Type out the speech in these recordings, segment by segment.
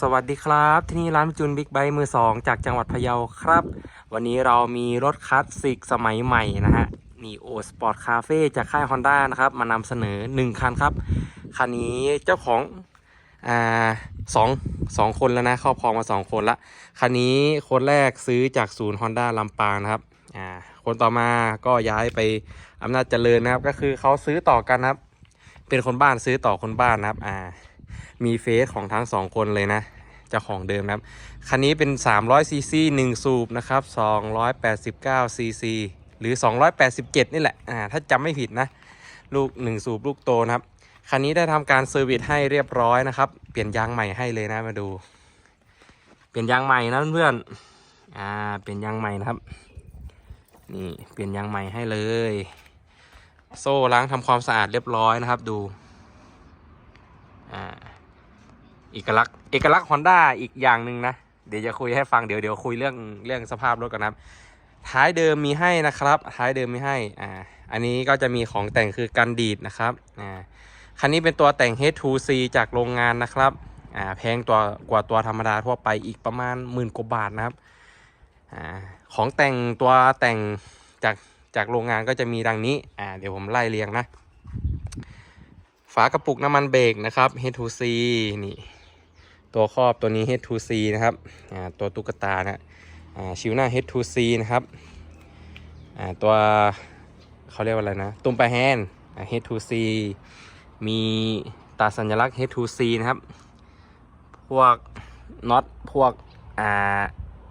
สวัสดีครับ ที่นี่ร้านจุนบิ๊กไบค์มือสองจากจังหวัดพะเยาครับ วันนี้เรามีรถคลาสสิกสมัยใหม่นะฮะนีโอสปอร์ตคาเฟ่จากค่าย Honda นะครับ มานำเสนอ 1 คันครับ คันนี้เจ้าของอ่าสองสองคนแล้วนะครอบครองมา 2 คนละ คันนี้คนแรกซื้อจากศูนย์ Honda ลำปางนะครับอ่าคนต่อมาก็ย้ายไปอำนาจเจริญนะครับ ก็คือเขาซื้อต่อกันครับ เป็นคนบ้านซื้อต่อคนบ้านนะครับอ่า มีเฟซของทั้งสองคนเลยนะจ้าของเดิมนะครับ คันนี้เป็น 300 ซีซี1สูบนะครับ 289 ซีซีหรือ 287 นี่แหละ อ่า ถ้าจำไม่ผิดนะ ลูก 1 สูบลูกโตนะครับ คันนี้ได้ทำการเซอร์วิสให้เรียบร้อยนะครับ เปลี่ยนยางใหม่ให้เลยนะ มาดู เปลี่ยนยางใหม่นะเพื่อน อ่า เปลี่ยนยางใหม่นะครับ นี่ เปลี่ยนยางใหม่ให้เลย โซ่ล้างทำความสะอาดเรียบร้อยนะครับ ดู อ่าเอกลักษณ์เอกลักษณ์ฮอนด้าอีกอย่างหนึ่งนะ เดี๋ยวจะคุยให้ฟังเดี๋ยวเดี๋ยวคุยเรื่องเรื่องสภาพรถกันนะครับท้ายเดิมมีให้นะครับ ท้ายเดิมมีให้อ่าอันนี้ก็จะมีของแต่งคือกันดีดนะครับอ่าคันนี้เป็นตัวแต่ง H2C จากโรงงานนะครับอ่าแพงตัวกว่าตัวธรรมดาทั่วไปอีกประมาณหมื่นกว่าบาทนะครับอ่าของแต่งตัวแต่งจากจากโรงงานก็จะมีดังนี้อ่าเดี๋ยวผมไล่เรียงนะ ฝากระปุกน้ำมันเบรกนะครับ H2C นี่ตัวครอบตัวนี้ H2C นะครับอ่าตัวตุ๊กตานะอ่าชิวหน้า H2C นะครับอ่าตัวเขาเรียกว่าอะไรนะ ตุ้มปลายแฮนด์อ่า H2C มีตาสัญลักษณ์ H2C นะครับ พวกน็อตพวกอ่า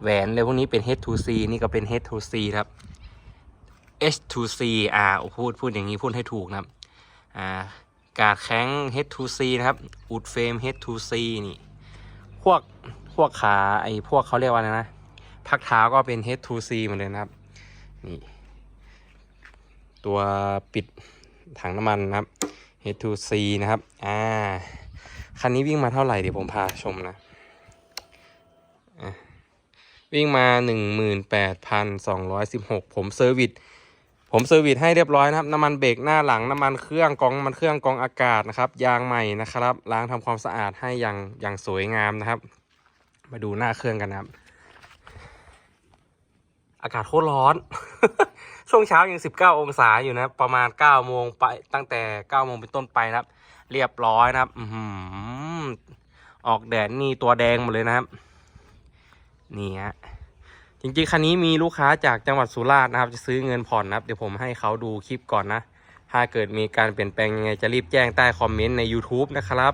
แหวนเลยพวกนี้เป็น H2C นี่ก็เป็น H2C ครับ H2C อ่าพูดพูดอย่างนี้พูดให้ถูกนะครับอ่า กาดแข้ง H2C นะครับอุดเฟรม H2C นี่ พวกพวกขาไอพวกเขาเรียกว่าอะไรนะ พักเท้าก็เป็น H2C เหมือนเลยนะครับ นี่ ตัวปิดถังน้ำมันนะครับ H2C นะครับ อ่า คันนี้วิ่งมาเท่าไหร่เดี๋ยวผมพาชมนะอะวิ่งมา 18,216 ผมเซอร์วิส ผมเซอร์วิสให้เรียบร้อยนะครับน้ำมันเบรกหน้าหลังน้ำมันเครื่องกองน้ำมันเครื่องกองอากาศนะครับยางใหม่นะครับ ล้างทำความสะอาดให้อย่างอย่างสวยงามนะครับ มาดูหน้าเครื่องกันนะครับ อากาศโคตรร้อน ช่วงเช้ายัง 19 องศาอยู่นะประมาณ9โมงไปตั้งแต่9โมงเป็นต้นไปนะครับ เรียบร้อยนะครับอืออกแดดนี่ตัวแดงหมดเลยนะครับนี่ฮะ จริงๆ คันนี้มีลูกค้าจากจังหวัดสุราษฎร์นะครับ จะซื้อเงินผ่อนนะครับ เดี๋ยวผมให้เขาดูคลิปก่อนนะ ถ้าเกิดมีการเปลี่ยนแปลงยังไงจะรีบแจ้งใต้คอมเมนต์ใน YouTube นะครับ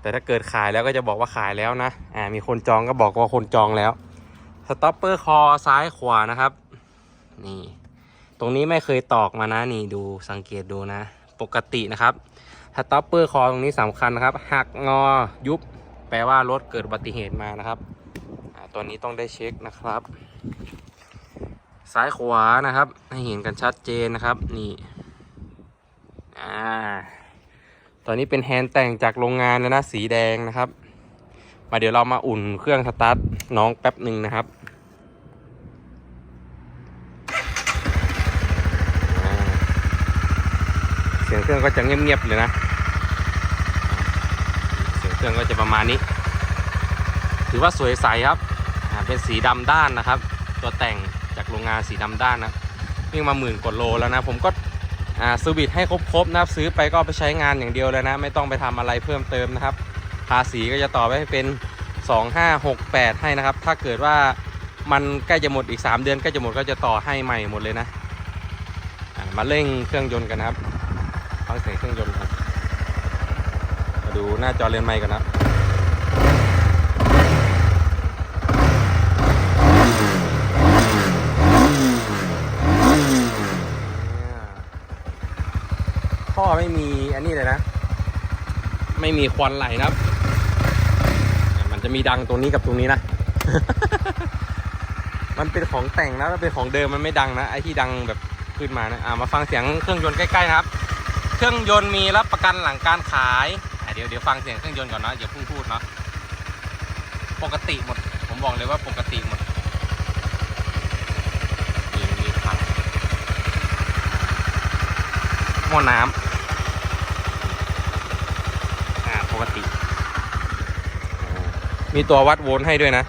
แต่ถ้าเกิดขายแล้วก็จะบอกว่าขายแล้วนะ อ่า มีคนจองก็บอกว่าคนจองแล้ว สต็อปเปอร์คอซ้ายขวานะครับ นี่ ตรงนี้ไม่เคยตอกมานะ นี่ดูสังเกตดูนะ ปกตินะครับ สต็อปเปอร์คอตรงนี้สำคัญนะครับ หักงอยุบ แปลว่ารถเกิดอุบัติเหตุมานะครับ ตัวนี้ต้องได้เช็คนะครับ ซ้ายขวานะครับ ให้เห็นกันชัดเจนนะครับ นี่ อ่า ตอนนี้เป็นแฮนด์แต่งจากโรงงานแล้วนะ สีแดงนะครับ มาเดี๋ยวเรามาอุ่นเครื่องสตาร์ทน้องแป๊บหนึ่งนะครับเสียงเครื่องก็จะเงียบๆเลยนะ เสียงเครื่องก็จะประมาณนี้ ถือว่าสวยใสครับ เป็นสีดำด้านนะครับ ตัวแต่งจากโรงงานสีดำด้านนะวิ่งมาหมื่นกว่าโลแล้วนะ ผมก็อ่าซื้อบิดให้ครบๆนะครับ ซื้อไปก็ไปใช้งานอย่างเดียวเลยนะ ไม่ต้องไปทำอะไรเพิ่มเติมนะครับ ภาษีก็จะต่อไปให้เป็น 2568 ให้นะครับ ถ้าเกิดว่ามันใกล้จะหมดอีก 3 เดือนใกล้จะหมดก็จะต่อให้ใหม่หมดเลยนะมาเร่งเครื่องยนต์กันนะครับฟังเสียงเครื่องยนต์ครับมาดูหน้าจอเรนไม้กันนะครับ ท่อ ไม่มีอันนี้เลยนะ ไม่มีควันไหลนะครับอะมันจะมีดังตรงนี้กับตรงนี้นะ มันเป็นของแต่งนะถ้าเป็นของเดิมมันไม่ดังนะไอ้ที่ดังแบบขึ้นมานะอ่ามาฟังเสียงเครื่องยนต์ใกล้ๆนะครับ เครื่องยนต์มีรับประกันหลังการขายอะเดี๋ยวเดี๋ยวฟังเสียงเครื่องยนต์ก่อนเนาะอย่าเพิ่งพูดเนาะปกติหมด ผมบอกเลยว่าปกติหมดมีมีครับหม้อน้ำ อ่า ปกติ มีตัววัดโวลต์ให้ด้วยนะ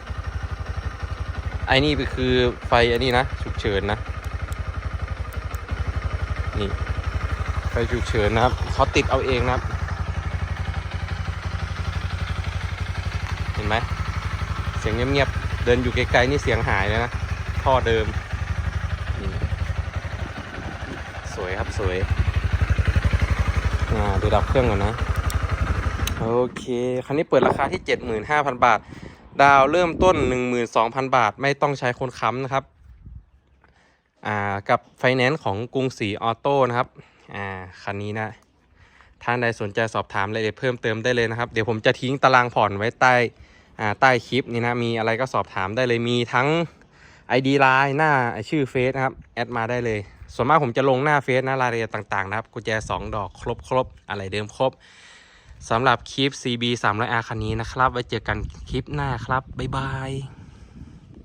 ไอ้นี่คือไฟอันนี้นะฉุกเฉินนะ นี่ไฟฉุกเฉินนะครับเขาติดเอาเองนะครับ เห็นไหมเสียงเงียบๆ เดินอยู่ไกลๆนี่เสียงหายเลยนะ ท่อเดิมนี่สวยครับสวย อ่า ดูดับเครื่องก่อนนะ โอเค คันนี้เปิดราคาที่ 75,000 บาท ดาวเริ่มต้น 12,000 บาท ไม่ต้องใช้คนค้ำนะครับ อ่า กับไฟแนนซ์ของกรุงศรีออโต้นะครับ อ่า คันนี้นะ ท่านใดสนใจสอบถามรายละเอียดเพิ่มเติมได้เลยนะครับ เดี๋ยวผมจะทิ้งตารางผ่อนไว้ใต้ อ่า ใต้คลิปนี้นะ มีอะไรก็สอบถามได้เลย มีทั้ง ID Line หน้าชื่อเฟซนะครับ แอดมาได้เลย ส่วนมากผมจะลงหน้าเฟซนะรายละเอียดต่างๆนะครับ กุญแจ 2 ดอกครบครบอะไรเดิมครบ สำหรับคลิป CB 300R คันนี้นะครับ ไว้เจอกันคลิปหน้าครับ บ๊ายบาย